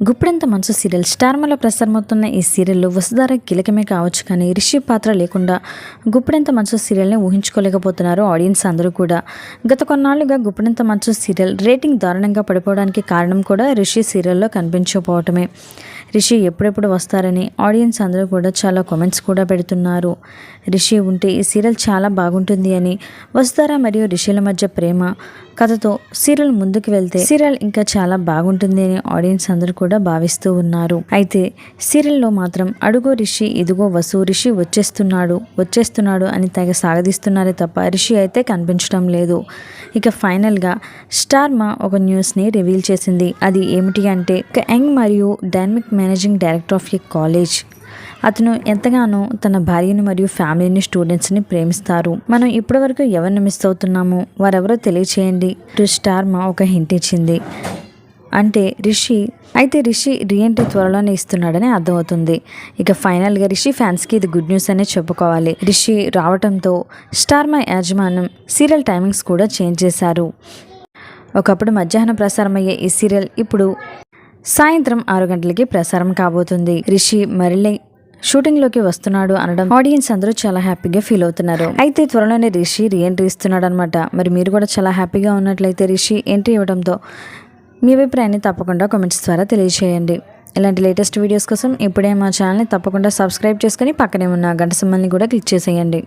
గుప్పెడంత మనసు సీరియల్ స్టార్మలో ప్రసారమవుతున్న ఈ సీరియల్లో వసుధార కీలకమే కావచ్చు కానీ రిషి పాత్ర లేకుండా గుప్పెడంత మనసు సీరియల్ని ఊహించుకోలేకపోతున్నారు ఆడియన్స్ అందరూ కూడా. గత కొన్నాళ్ళుగా గుప్పెడంత మనసు సీరియల్ రేటింగ్ దారుణంగా పడిపోవడానికి కారణం కూడా రిషి సీరియల్లో కనిపించకపోవటమే. రిషి ఎప్పుడెప్పుడు వస్తారని ఆడియన్స్ అందరూ కూడా చాలా కామెంట్స్ కూడా పెడుతున్నారు. రిషి ఉంటే ఈ సీరియల్ చాలా బాగుంటుంది అని వసుధార మరియు రిషిల మధ్య ప్రేమ కథతో సీరియల్ ముందుకు వెళ్తే సీరియల్ ఇంకా చాలా బాగుంటుంది అని ఆడియన్స్ అందరూ కూడా కూడా భావిస్తూ ఉన్నారు. అయితే సీరియల్లో మాత్రం అడుగో రిషి ఇదిగో వసు రిషి వచ్చేస్తున్నాడు వచ్చేస్తున్నాడు అని తెగ సాగదీస్తున్నారే తప్ప రిషి అయితే కనిపించడం లేదు. ఇక ఫైనల్గా స్టార్మా ఒక న్యూస్ని రివీల్ చేసింది. అది ఏమిటి అంటే ఒక యంగ్ మరియు dynamic managing director of a college. అతను ఎంతగానో తన భార్యను మరియు ఫ్యామిలీని స్టూడెంట్స్ని ప్రేమిస్తారు. మనం ఇప్పటివరకు ఎవరిని మిస్ అవుతున్నామో? వారెవరో తెలియచేయండి. టు స్టార్ మా ఒక హింట్ ఇచ్చింది. అంటే రిషి అయితే రిషి రీఎంట్రీ త్వరలోనే ఇస్తున్నాడని అర్థమవుతుంది. ఇక ఫైనల్గా రిషి ఫ్యాన్స్కి ఇది గుడ్ న్యూస్ అనే చెప్పుకోవాలి. రిషి రావడంతో స్టార్ మా యాజమాన్యం సీరియల్ టైమింగ్స్ కూడా చేంజ్ చేశారు. ఒకప్పుడు మధ్యాహ్నం ప్రసారమయ్యే ఈ సీరియల్ ఇప్పుడు సాయంత్రం ఆరు గంటలకి ప్రసారం కాబోతుంది. రిషి మరిలే షూటింగ్లోకి వస్తున్నాడు అనడం ఆడియన్స్ అందరూ చాలా హ్యాపీగా ఫీల్ అవుతున్నారు. అయితే త్వరలోనే రిషి రీఎంట్రీ ఇస్తున్నాడు అనమాట మరి మీరు కూడా చాలా హ్యాపీగా ఉన్నట్లయితే రిషి ఎంట్రీ ఇవ్వడంతో మీ అభిప్రాయాన్ని తప్పకుండా కామెంట్స్ ద్వారా తెలియజేయండి. ఇలాంటి లేటెస్ట్ వీడియోస్ కోసం ఇప్పుడే మా ఛానల్ని తప్పకుండా సబ్స్క్రైబ్ చేసుకుని పక్కనే ఉన్న గంట సంబంధిని కూడా క్లిక్ చేసేయండి.